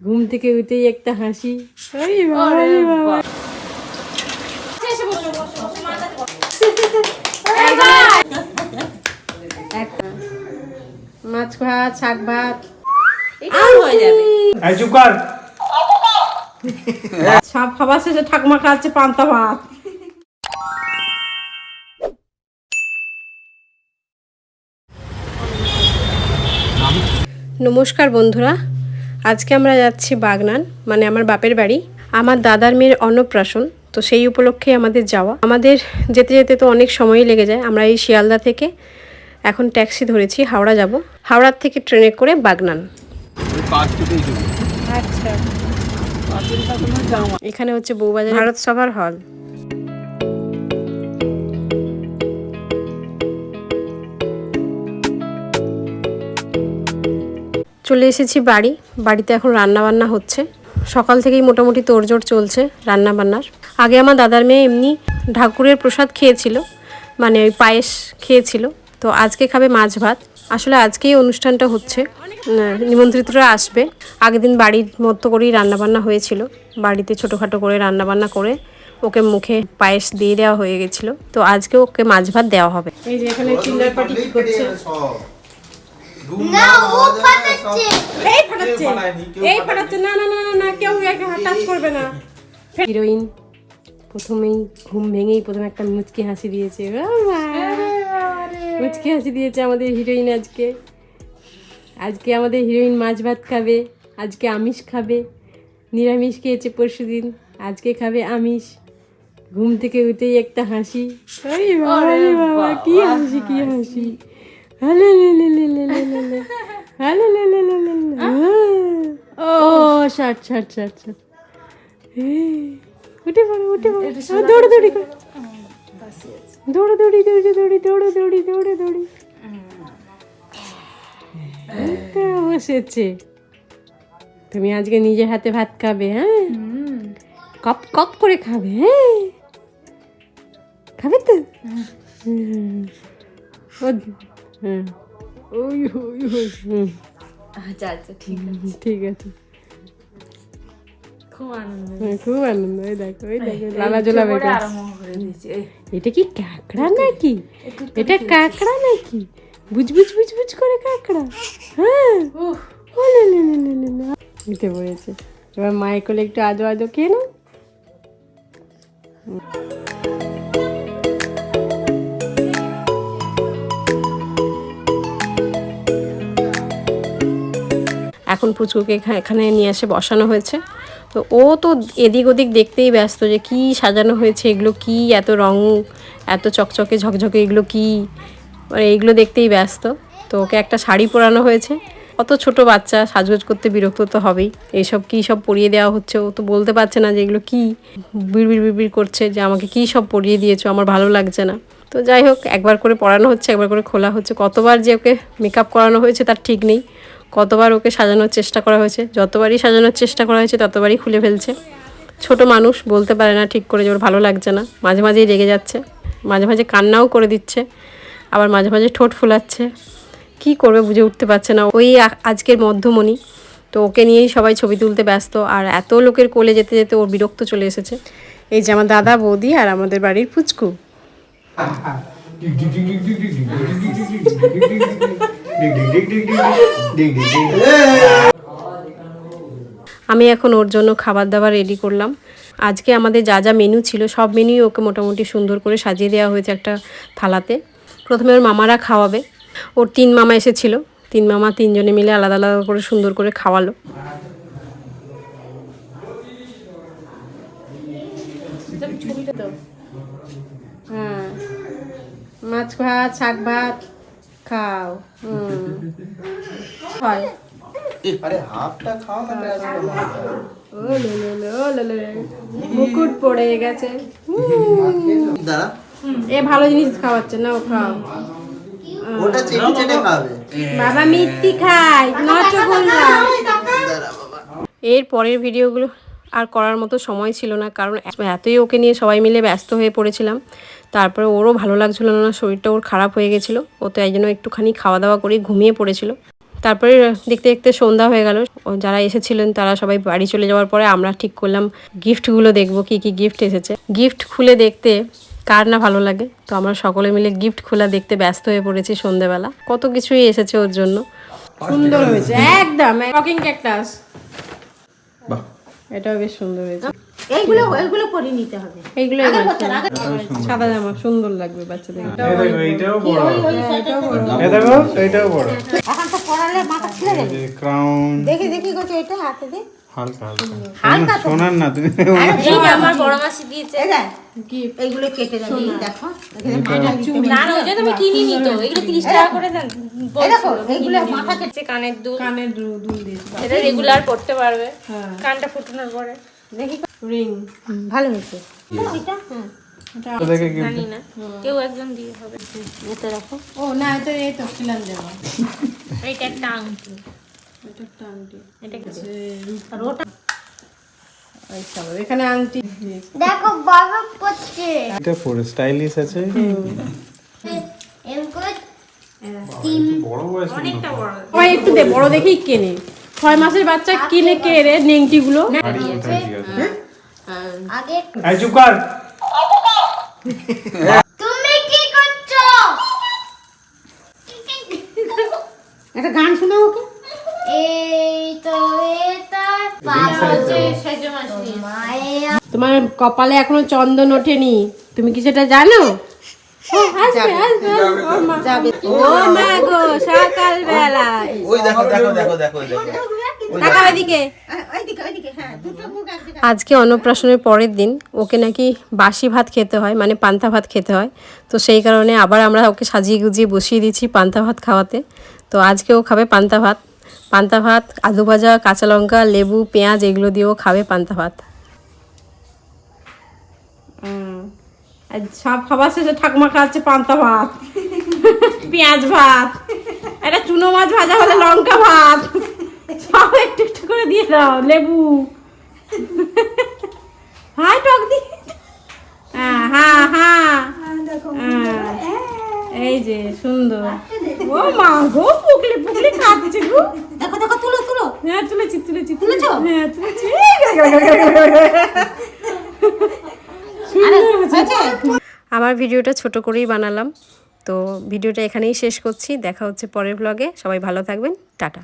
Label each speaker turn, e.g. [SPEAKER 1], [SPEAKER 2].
[SPEAKER 1] ঘুম থেকে উঠেই একটা হাসি। মাছ ভাত শাক ভাত।
[SPEAKER 2] হয়ে
[SPEAKER 1] সব খাবার শেষে ঠাকুমা খাচ্ছে পান্তা ভাত। নমস্কার বন্ধুরা আজকে আমরা যাচ্ছি বাগনান মানে আমার বাপের বাড়ি। আমার দাদার মেয়ের অন্নপ্রাশন তো সেই উপলক্ষে আমাদের যাওয়া। আমাদের যেতে যেতে তো অনেক সময়ই লেগে যায়। আমরা এই শিয়ালদা থেকে এখন ট্যাক্সি ধরেছি হাওড়া যাব। হাওড়ার থেকে ট্রেনে করে বাগনান। আচ্ছা। এখানে হচ্ছে বউবাজার ভারত সভার হল। চলে এসেছি বাড়ি। বাড়িতে এখন রান্না বান্না হচ্ছে। সকাল থেকেই মোটামুটি তোড়জোড় চলছে রান্না বান্নার আগে আমার দাদার মেয়ে এমনি ঠাকুরের প্রসাদ খেয়েছিল মানে ওই পায়েস খেয়েছিল। তো আজকে খাবে মাছ ভাত। আসলে আজকেই অনুষ্ঠানটা হচ্ছে। নিমন্ত্রিতরা আসবে। আগের দিন বাড়ির মতো করেই রান্নাবান্না হয়েছিল। বাড়িতে ছোটোখাটো করে রান্নাবান্না করে ওকে মুখে পায়েস দিয়ে দেওয়া হয়ে গেছিল। তো আজকে ওকে মাছ ভাত দেওয়া হবে। এই যে এখানে চিল্লার পার্টি কি করছে?
[SPEAKER 3] না ও ফাটাচ্ছে
[SPEAKER 1] এই ফাটাচ্ছে এই ফাটাচ্ছে না না না না না কেউ টাচ করবে না। হিরোইন প্রথমেই ঘুম ভেঙেই প্রথমে একটা মুচকি হাসি দিয়েছে! মুচকি হাসি দিয়েছে আমাদের হিরোইন আজকে। আজকে আমাদের হিরোইন মাছ ভাত খাবে আজকে আমিষ খাবে। নিরামিষ খেয়েছে পরশু দিন আজকে খাবে আমিষ। ঘুম থেকে উঠেই একটা হাসি। বাবা কি হাসি কি হাসি। হালে লে লে লে লে লে লে লে। হালে লে লে লে লে লে। ও ষাট ষাট ষাট এই, উঠে পড়ো উঠে পড়ো। আহ, দৌড়ে দৌড়ি করো। দৌড়ে দৌড়ি দৌড়ে দৌড়ি দৌড়ে দৌড়ি দৌড়ে দৌড়ি বসেছে। তুমি আজকে নিজে হাতে ভাত খাবে হ্যাঁ? কপ কপ করে খাবে হ্যাঁ? খাবে তো? হ্যাঁ ওই ওই ওই।
[SPEAKER 2] আচ্ছা আচ্ছা ঠিক আছে।
[SPEAKER 1] ঠিক আছে।
[SPEAKER 2] খুব আনন্দ
[SPEAKER 1] হ্যাঁ, খুব আনন্দ ওই দেখো ওই দেখো লালা জোলা এটা কি কাঁকড়া নাকি? এটা কাঁকড়া নাকি? বুঝ বুঝ বুঝ বুঝ করে কাঁকড়া। হ্যাঁ।
[SPEAKER 2] উফ,
[SPEAKER 1] ও লে লে লে লে লে লে। নিতে পড়েছে। এবার মায়ের কোলে একটু আজো আজো খেয়ে নাও। এখন পুচকুকে এখানে নিয়ে এসে বসানো হয়েছে। তো ও তো এদিক ওদিক দেখতেই ব্যস্ত যে কি সাজানো হয়েছে, এগুলো কি, এত রং, এত চকচকে ঝকঝকে, এগুলো কি? মানে এইগুলো দেখতেই ব্যস্ত। তো ওকে একটা শাড়ি পরানো হয়েছে। অত ছোট বাচ্চা, সাজগোজ করতে বিরক্ত তো হবেই। এইসব কী সব পরিয়ে দেওয়া হচ্ছে? ও তো বলতে পারছে না যে এগুলো কী বিড়বিড় বিড়বিড় করছে, যে আমাকে কী সব পরিয়ে দিয়েছ, আমার ভালো লাগছে না। তো যাই হোক, একবার করে পড়ানো হচ্ছে, একবার করে খোলা হচ্ছে। কতবার যে ওকে মেকআপ করানো হয়েছে তার ঠিক নেই। কতবার ওকে সাজানোর চেষ্টা করা হয়েছে যতবারই সাজানোর চেষ্টা করা হয়েছে ততবারই খুলে ফেলছে ছোট মানুষ বলতে পারে না ঠিক করে যে ওর ভালো লাগছে না মাঝে মাঝেই রেগে যাচ্ছে মাঝে মাঝে কান্নাও করে দিচ্ছে আবার মাঝে মাঝে ঠোঁট ফুলাচ্ছে কি করবে বুঝে উঠতে পারছে না ওই আজকের মধ্যমণি তো ওকে নিয়েই সবাই ছবি তুলতে ব্যস্ত আর এত লোকের কোলে যেতে যেতে ওর বিরক্ত চলে এসেছে এই যে আমার দাদা বৌদি আর আমাদের বাড়ির পুচকু আমি এখন ওর জন্য খাবার দাবার রেডি করলাম। আজকে আমাদের যা যা মেনু ছিল সব মেনুই ওকে মোটামুটি সুন্দর করে সাজিয়ে দেওয়া হয়েছে একটা থালাতে। প্রথমে ওর মামারা খাওয়াবে। ওর তিন মামা এসেছিল। তিন মামা তিনজনে মিলে আলাদা আলাদা করে সুন্দর করে খাওয়ালো।
[SPEAKER 2] ছবিটা তো
[SPEAKER 1] হ্যাঁ। মাছ ভাত শাক ভাত। খাও। হয়।
[SPEAKER 3] আরে হাফটা খাও
[SPEAKER 1] ও লে লে লে, ও লে। মুকুট পড়ে গেছে।
[SPEAKER 3] দাঁড়া।
[SPEAKER 1] এ ভালো জিনিস খাওয়াচ্ছে না ও খাও।
[SPEAKER 3] ওটা চেটে চেটে খাবে।
[SPEAKER 1] বাবা মিথ্যি খায় নচগুল্লা এর পরের ভিডিওগুলো আর করার মতো সময় ছিল না কারণ এতই ওকে নিয়ে সবাই মিলে ব্যস্ত হয়ে পড়েছিলাম। তারপরে ওরও ভালো লাগছিল না শরীরটা ওর খারাপ হয়ে গেছিল। ও তো এই জন্য একটুখানি খাওয়া দাওয়া করে ঘুমিয়ে পড়েছিল। তারপরে দেখতে দেখতে সন্ধ্যা হয়ে গেল। ও যারা এসেছিলেন তারা সবাই বাড়ি চলে যাওয়ার পরে আমরা ঠিক করলাম গিফটগুলো দেখব কি কি গিফট এসেছে। গিফট খুলে দেখতে কার না ভালো লাগে। তো আমরা সকলে মিলে গিফট খোলা দেখতে ব্যস্ত হয়ে পড়েছি সন্ধ্যেবেলা। কত কিছুই এসেছে ওর জন্য। সুন্দর হয়েছে একদম ক্যাকটাস এটাও বেশ সুন্দর হয়েছে।
[SPEAKER 2] এইগুলো পরে নিতে হবে।
[SPEAKER 1] এইগুলো সাদা জামা সুন্দর লাগবে বাচ্চাদের।
[SPEAKER 4] বড়। বড়।
[SPEAKER 2] এখন তো পড়ালে মাথা
[SPEAKER 4] ক্রাউন
[SPEAKER 2] দেখি দেখি করছে এটা হাতে দে।
[SPEAKER 4] হালকা হালকা। সোনার না তুমি
[SPEAKER 2] আমার বড় মাসি দিয়েছে। এইগুলো কেটে দেন দেখো
[SPEAKER 5] না না ওইটা তুমি কিনি নি তো এগুলো তিরিশ টাকা করে দেন।
[SPEAKER 2] দেখো এইগুলো মাথা কেটে
[SPEAKER 5] কানের দুল।
[SPEAKER 1] কানের দুল দিয়েছে
[SPEAKER 5] এটা রেগুলার পড়তে পারবে। কানটা ফুটানোর পরে।
[SPEAKER 1] রিং।
[SPEAKER 2] ভালো হয়েছে। এটা হ্যাঁ
[SPEAKER 5] জানি না। কেউ একজন দিয়ে হবে।
[SPEAKER 2] এটা রাখো
[SPEAKER 1] ও না এটা এই তো খিলান দেওয়া
[SPEAKER 5] একটা আংটি
[SPEAKER 1] এটা একটা আংটি।
[SPEAKER 5] এটা কিছু
[SPEAKER 2] আর ওটা
[SPEAKER 1] এখানে আংটি।
[SPEAKER 6] দেখো বাবা করছে
[SPEAKER 4] এটা পরে স্টাইলিশ আছে। বড় বয়স
[SPEAKER 5] অনেকটা বড়।
[SPEAKER 1] সবাই একটু দে বড় দেখেই কেনে ছয় মাসের বাচ্চা কিনে কে রে নেংটি গুলো
[SPEAKER 6] তুমি কি করছ?
[SPEAKER 2] একটা গান শোনাও ওকে।
[SPEAKER 1] তোমার কপালে এখনও চন্দন ওঠেনি। তুমি কি সেটা জানো?
[SPEAKER 2] হ্যাঁ
[SPEAKER 1] আজকে অন্নপ্রাশনের পরের দিন ওকে নাকি বাসি ভাত খেতে হয় মানে পান্তা ভাত খেতে হয়। তো সেই কারণে আবার আমরা ওকে সাজিয়ে গুজিয়ে বসিয়ে দিচ্ছি পান্তা ভাত খাওয়াতে। তো আজকে ও খাবে পান্তা ভাত। পান্তা ভাত আলু ভাজা কাঁচা লঙ্কা লেবু পেঁয়াজ এগুলো দিয়েও খাবে পান্তা ভাত। আর সব খাবার শেষে ঠাকুমা খাচ্ছে পান্তা ভাত পেঁয়াজ ভাত একটা চুনো মাছ ভাজা হলে লঙ্কা ভাত সব একটু একটু করে দিয়ে দাও লেবু। হাই টক দি। হ্যাঁ হ্যাঁ হ্যাঁ। হ্যাঁ। এই যে সুন্দর। ও মা গো পুকলি পুকলি খাচ্ছে গো।
[SPEAKER 2] দেখো দেখো তুলো তুলো।
[SPEAKER 1] হ্যাঁ তুলেছি তুলেছি
[SPEAKER 2] তুলেছো?
[SPEAKER 1] হ্যাঁ তুলেছি। আমার ভিডিওটা ছোট করেই বানালাম। তো ভিডিওটা এখানেই শেষ করছি। দেখা হচ্ছে পরের ব্লগে সবাই ভালো থাকবেন। টাটা।